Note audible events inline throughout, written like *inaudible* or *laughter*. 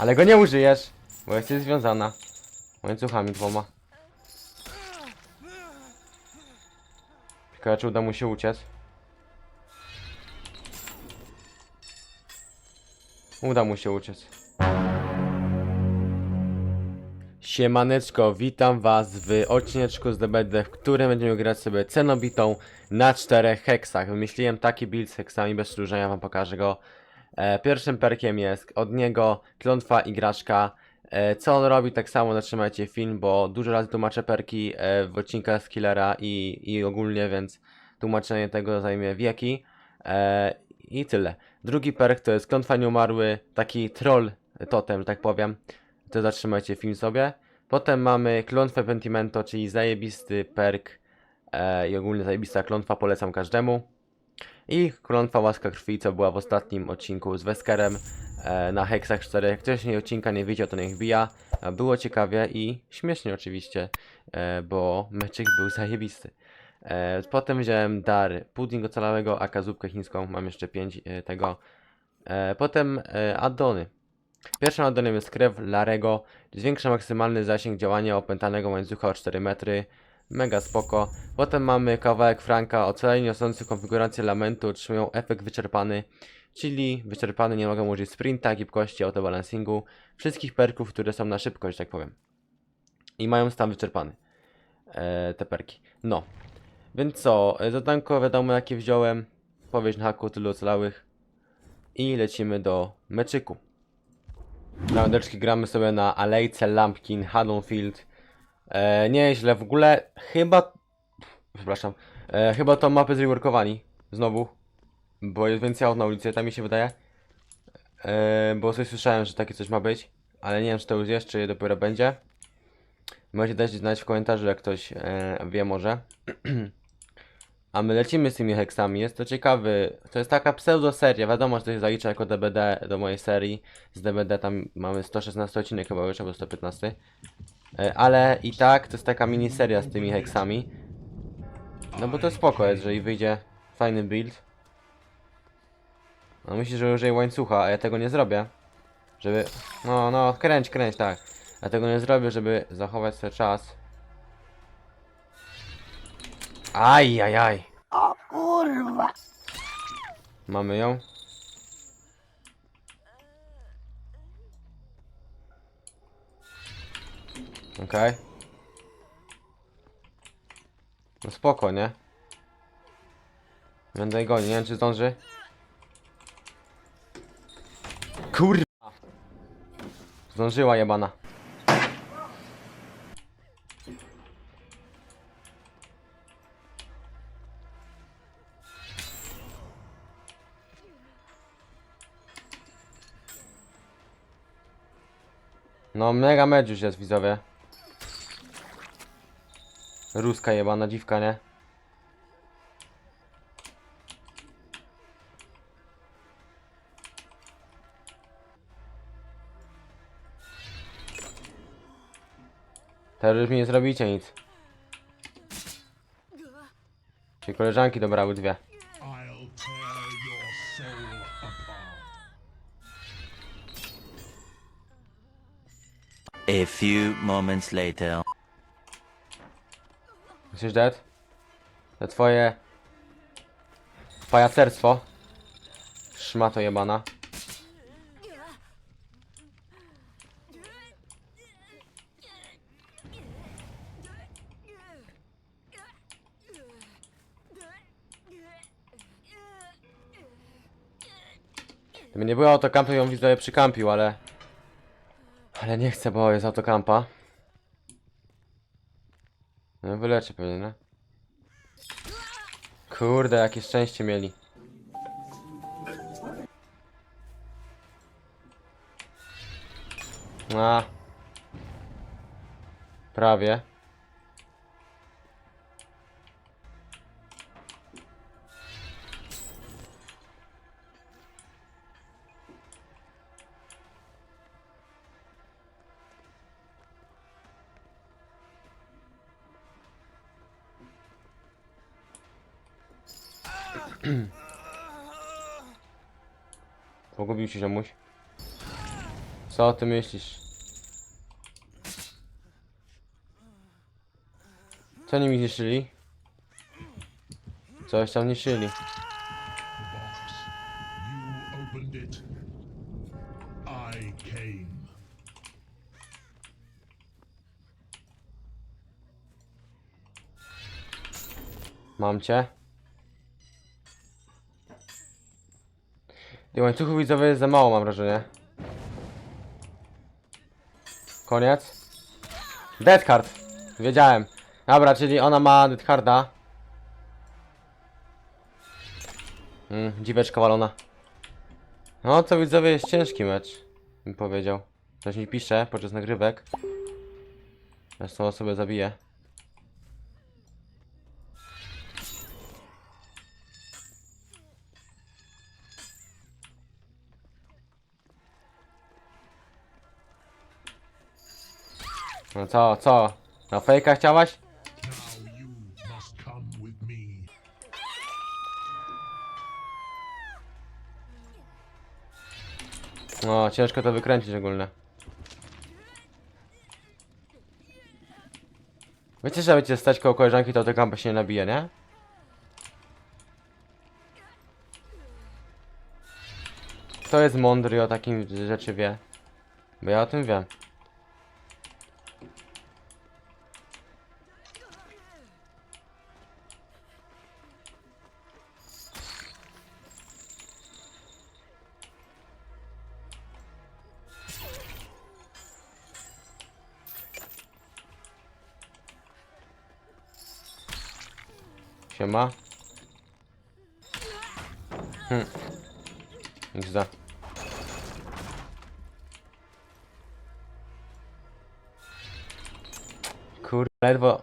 Ale go nie użyjesz, bo jesteś związana łańcuchami dwoma. Ciekawe, czy uda mu się uciec. Uda mu się uciec. Siemaneczko, witam was w odcineczku z DBD, w którym będziemy grać sobie cenobitą na czterech heksach. Wymyśliłem taki build z heksami bez przedłużenia, wam pokażę go. E, pierwszym perkiem jest od niego klątwa igraszka. E, co on robi, tak samo zatrzymajcie film, bo dużo razy tłumaczę perki e, w odcinkach z Killera i, i ogólnie, więc tłumaczenie tego zajmie wieki. I tyle. Drugi perk to jest klątwa nieumarły, taki troll totem, że tak powiem. To zatrzymajcie film sobie. Potem mamy klątwę Pentimento, czyli zajebisty perk i ogólnie zajebista klątwa, polecam każdemu. I klątwa łaska krwi, co była w ostatnim odcinku z Weskerem e, na Hexach 4. Jak nie odcinka nie widział, to niech wbija. A Było ciekawie i śmiesznie oczywiście, e, bo meczyk był zajebisty. E, potem wziąłem dar pudding ocalałego, aka zupkę chińską, mam jeszcze 5 e, tego. E, potem e, addony. Pierwszym addonem jest krew Larego, zwiększa maksymalny zasięg działania opętanego łańcucha o 4 metry. Mega spoko. Potem mamy kawałek Franka, ocaleni niosący konfigurację lamentu otrzymują efekt wyczerpany, czyli wyczerpany nie mogą użyć sprinta, gibkości, autobalancingu, wszystkich perków, które są na szybkość, tak powiem. I mają stan wyczerpany. E, te perki. No. Więc co, e, zadanko wiadomo jakie wziąłem. Powieść na haku tylu ocalałych. I lecimy do meczyku. Na łódeczki gramy sobie na Alejce Lampkin, Haddonfield. E, nieźle, w ogóle chyba... Przepraszam. E, chyba to mapy zreworkowani. Znowu. Bo jest więcej aut na ulicy, tak mi się wydaje. E, bo coś słyszałem, że takie coś ma być. Ale nie wiem, czy to już jest, czy dopiero będzie. Możecie dać znać w komentarzu, jak ktoś e, wie może. *clears throat* A my lecimy z tymi heksami. Jest to ciekawy. To jest taka pseudo seria. Wiadomo, że to się zalicza jako DBD do mojej serii. Z DBD tam mamy 116 odcinek chyba już, albo 115. E, Ale i tak to jest taka miniseria z tymi heksami. No bo to spoko jest, że i wyjdzie fajny build. No myślę, że użyję łańcucha, a ja tego nie zrobię. Żeby... No, no, kręć, kręć, tak. Ja tego nie zrobię, żeby zachować sobie czas. Aj, aj, aj. O kurwa! Mamy ją. Okej. No spoko, nie? Będę goni, nie wiem czy zdąży. Kurwa! Zdążyła jebana. No mega mecz już jest widzowie. Ruska jebana dziwka, nie? Teraz już mi nie zrobicie nic. Czyli koleżanki dobrały dwie. A few moments later. Myślisz, Dead? To twoje... Pajacerstwo. Szmato jebana. Gdyby nie było autokampu, ją widzowie przykampił, ale... Ale nie chcę, bo jest autokampa. No wyleczę pewnie, nie? Kurde, jakie szczęście mieli. A. Prawie. Pogubił się ziomuś. Co ty myślisz? Co nimi niszczyli? Coś tam niszczyli. The box. You opened it. I came. Mam cię. Tych łańcuchów widzowie jest za mało, mam wrażenie. Koniec. Dead card. Wiedziałem. Dobra, czyli ona ma dead carda. Mm, dziweczka walona. No to widzowie jest ciężki mecz. Bym powiedział. Ktoś mi pisze podczas nagrywek. Ja z tą osobę zabiję. No co, co? Na fejka chciałaś? No, ciężko to wykręcić ogólnie. Wiecie, że będziecie stać koło koleżanki, to tylko się nie nabije, nie? Kto jest mądry o takim rzeczy wie? Bo ja o tym wiem. Siema. Hm. XD. Kur... ledwo...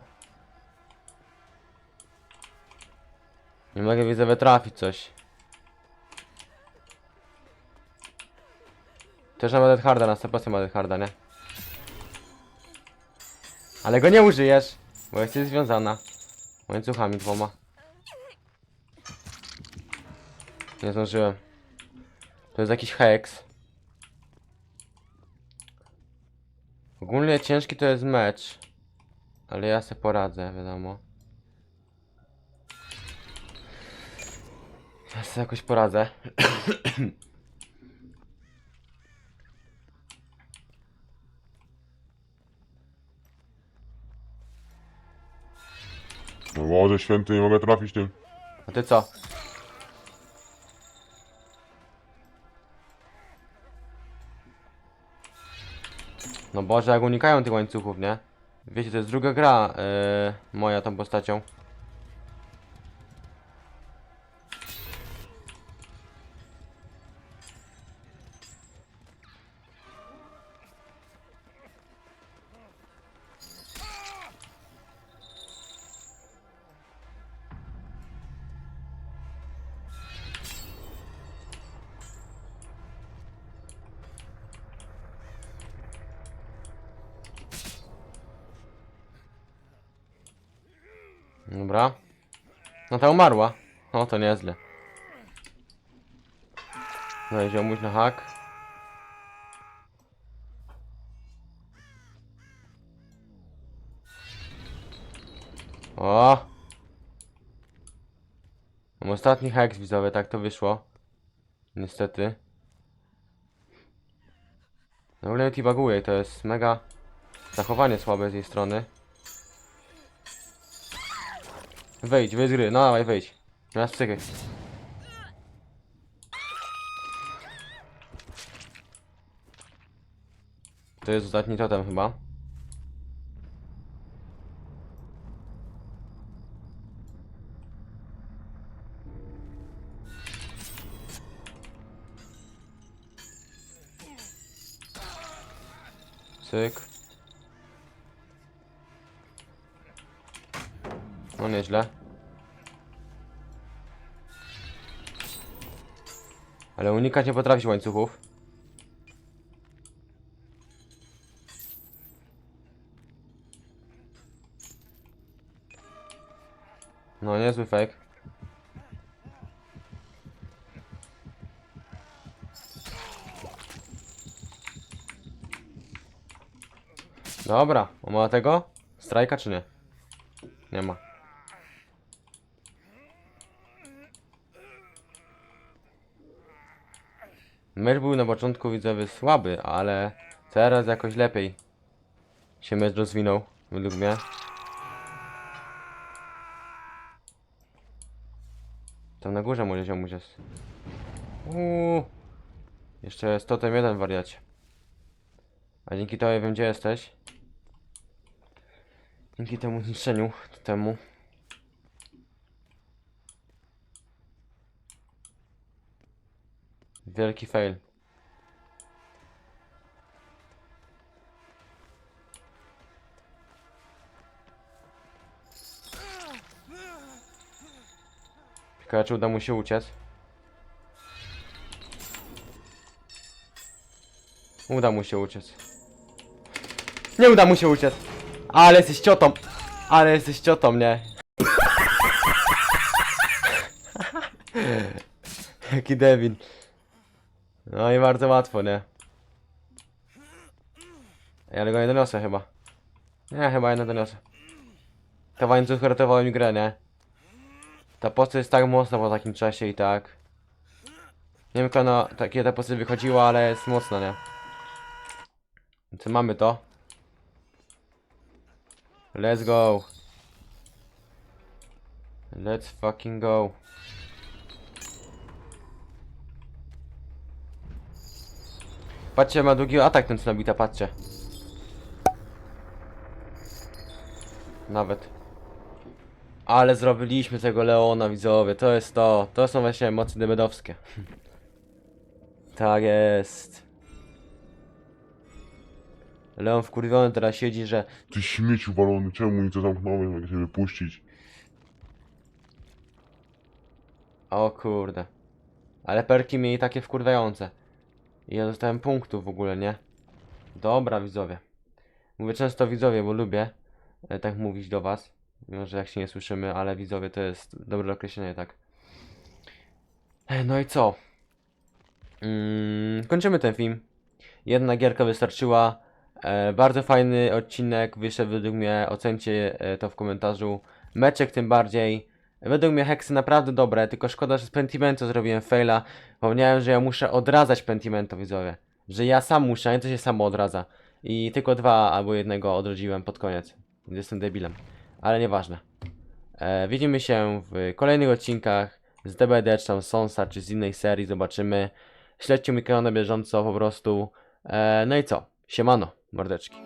Nie mogę widzowie trafić coś. Też ma Dead Harda, na 100% ma Dead Harda, nie? Ale go nie użyjesz, bo jesteś związana. Łańcuchami dwoma. Nie zdążyłem. To jest jakiś heks. Ogólnie ciężki to jest mecz. Ale ja se poradzę, wiadomo. Ja se jakoś poradzę. *coughs* No Boże święty, nie mogę trafić tym. A ty co? No Boże, jak unikają tych łańcuchów, nie? Wiecie, to jest druga gra yy, moja tą postacią. Dobra. No ta umarła. O, to nieźle. No i ziomuś na hak. O! Mam ostatni heks widzowie, tak to wyszło. Niestety. No ale baguje, to jest mega zachowanie słabe z jej strony. Wejdź, wyjdź z gry, no dawaj, wejdź. Teraz psychy. To jest ostatni totem chyba. Cyk. No nieźle. Ale unikać nie potrafi łańcuchów. No niezły fake. Dobra, on ma tego? Strajka czy nie? Nie ma. Mecz był na początku widzowy słaby, ale teraz jakoś lepiej się mecz rozwinął, według mnie. Tam na górze może ziomuś jest. Uuu. Jeszcze jest totem jeden wariacie. A dzięki tobie wiem gdzie jesteś. Dzięki temu zniszczeniu temu. Wielki fail. Ciekawe uda mu się uciec. Uda mu się uciec. Nie uda mu się uciec. Ale jesteś ciotą. Ale jesteś ciotą, nie? *laughs* Jaki debil. No i bardzo łatwo, nie? Ej, ale go nie doniosę chyba. Nie, chyba nie doniosę. Ta łańcuch ratował mi grę, nie? Ta postać jest tak mocna po takim czasie i tak. Nie wiem, jak ona, takie ta postać wychodziła, ale jest mocna, nie? Co mamy to? Let's go. Let's fucking go. Patrzcie, ma długi atak ten Cnobita, patrzcie. Nawet. Ale zrobiliśmy tego Leona, widzowie. To jest to. To są właśnie emocje debedowskie. *laughs* tak jest. Leon wkurwiony teraz siedzi, że Ty śmieciu walony, czemu mi to zamknąłem, jak się wypuścić? O kurde. Ale perki mieli takie wkurwiające. I ja dostałem punktów w ogóle, nie? Dobra, widzowie. Mówię często widzowie, bo lubię e, tak mówić do was. Mimo, że jak się nie słyszymy, ale widzowie to jest dobre określenie, tak. E, No i co? Mm, kończymy ten film. Jedna gierka wystarczyła. E, bardzo fajny odcinek wyszedł według mnie. Ocencie e, to w komentarzu. Meczek tym bardziej. Według mnie heksy naprawdę dobre, tylko szkoda, że z Pentimento zrobiłem faila. Pomniałem, że ja muszę odradzać Pentimento, widzowie. Że ja sam muszę, a nie to się samo odradza. I tylko dwa albo jednego odrodziłem pod koniec. Jestem debilem. Ale nieważne. E, widzimy się w kolejnych odcinkach z DBD, czy tam Sonsa, czy z innej serii, zobaczymy. Śledźcie mój kanał na bieżąco po prostu. E, no i co? Siemano, mordeczki.